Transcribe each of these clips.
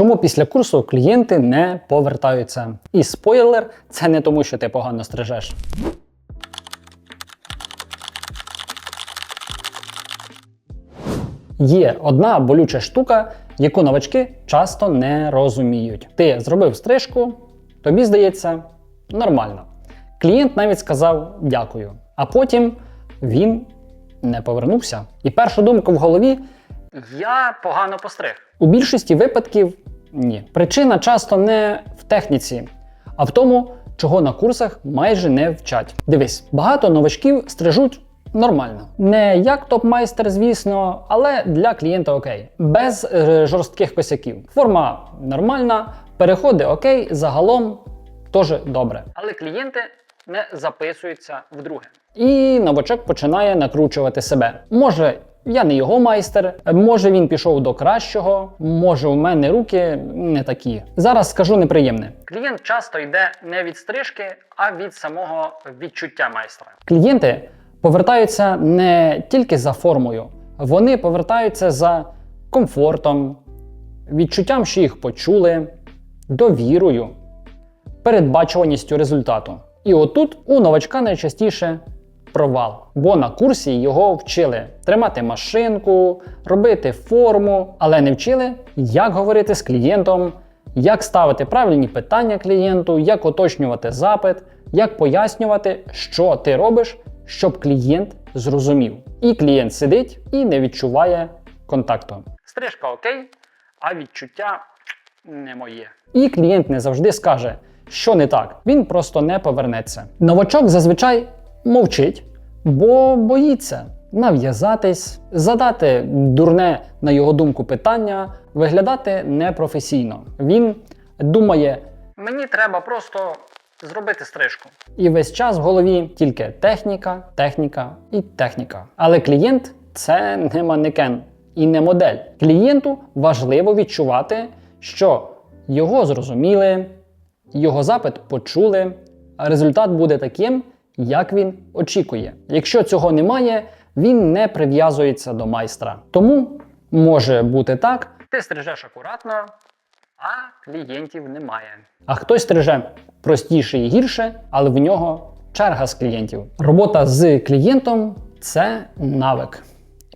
Чому після курсу клієнти не повертаються? І спойлер, це не тому, що ти погано стрижеш. Є одна болюча штука, яку новачки часто не розуміють. Ти зробив стрижку, тобі здається нормально. Клієнт навіть сказав дякую, а потім він не повернувся. І перша думка в голові я погано постриг. У більшості випадків ні. Причина часто не в техніці, а в тому, чого на курсах майже не вчать. Дивись, багато новачків стрижуть нормально. Не як топ-майстер, звісно, але для клієнта окей. Без е, жорстких косяків. Форма нормальна, переходи окей, загалом теж добре. Але клієнти не записуються вдруге. І новачок починає накручувати себе. Може, я не його майстер, може він пішов до кращого, може у мене руки не такі. Зараз скажу неприємне. Клієнт часто йде не від стрижки, а від самого відчуття майстра. Клієнти повертаються не тільки за формою, вони повертаються за комфортом, відчуттям, що їх почули, довірою, передбачуваністю результату. І отут у новачка найчастіше провал, бо на курсі його вчили тримати машинку, робити форму, але не вчили, як говорити з клієнтом, як ставити правильні питання клієнту, як уточнювати запит, як пояснювати, що ти робиш, щоб клієнт зрозумів. І клієнт сидить і не відчуває контакту. Стрижка окей, а відчуття не моє. І клієнт не завжди скаже, що не так. Він просто не повернеться. Новачок зазвичай мовчить, бо боїться нав'язатись, задати дурне, на його думку, питання, виглядати непрофесійно. Він думає: мені треба просто зробити стрижку. І весь час в голові тільки техніка, техніка і техніка. Але клієнт це не манекен і не модель. Клієнту важливо відчувати, що його зрозуміли, його запит почули, а результат буде таким, як він очікує. Якщо цього немає, він не прив'язується до майстра. Тому може бути так: ти стрижеш акуратно, а клієнтів немає. А хтось стриже простіше і гірше, але в нього черга з клієнтів. Робота з клієнтом це навик.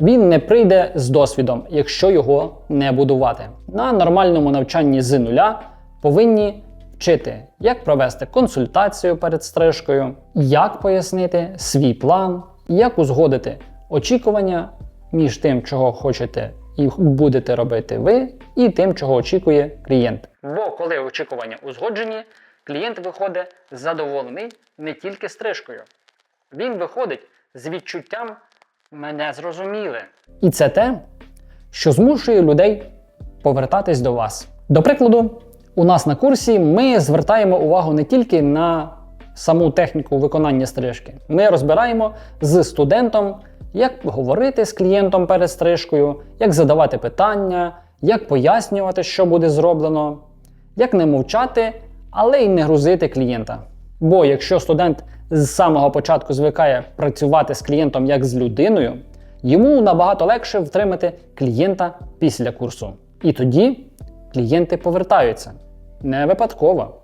Він не прийде з досвідом, якщо його не будувати. На нормальному навчанні з нуля повинні вчити, як провести консультацію перед стрижкою, як пояснити свій план, як узгодити очікування між тим, чого хочете і будете робити ви, і тим, чого очікує клієнт. Бо коли очікування узгоджені, клієнт виходить задоволений не тільки стрижкою. Він виходить з відчуттям мене зрозуміли. І це те, що змушує людей повертатись до вас. До прикладу, у нас на курсі ми звертаємо увагу не тільки на саму техніку виконання стрижки. Ми розбираємо з студентом, як говорити з клієнтом перед стрижкою, як задавати питання, як пояснювати, що буде зроблено, як не мовчати, але й не грузити клієнта. Бо якщо студент з самого початку звикає працювати з клієнтом як з людиною, йому набагато легше втримати клієнта після курсу. І тоді клієнти повертаються не випадково,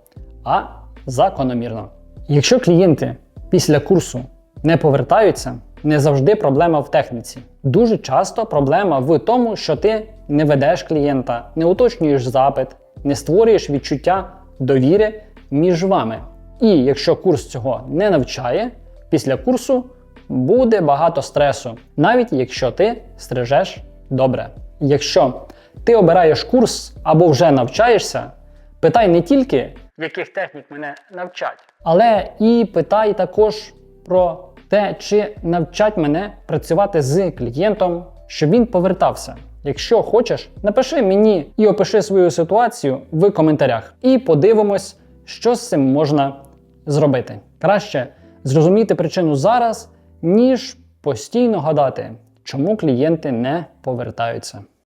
а закономірно. Якщо клієнти після курсу не повертаються, не завжди проблема в техніці. Дуже часто проблема в тому, що ти не ведеш клієнта, не уточнюєш запит, не створюєш відчуття довіри між вами. І якщо курс цього не навчає, після курсу буде багато стресу, навіть якщо ти стрижеш добре. Якщо ти обираєш курс або вже навчаєшся, питай не тільки, яких технік мене навчать, але і питай також про те, чи навчать мене працювати з клієнтом, щоб він повертався. Якщо хочеш, напиши мені і опиши свою ситуацію в коментарях. І подивимось, що з цим можна зробити. Краще зрозуміти причину зараз, ніж постійно гадати, чому клієнти не повертаються.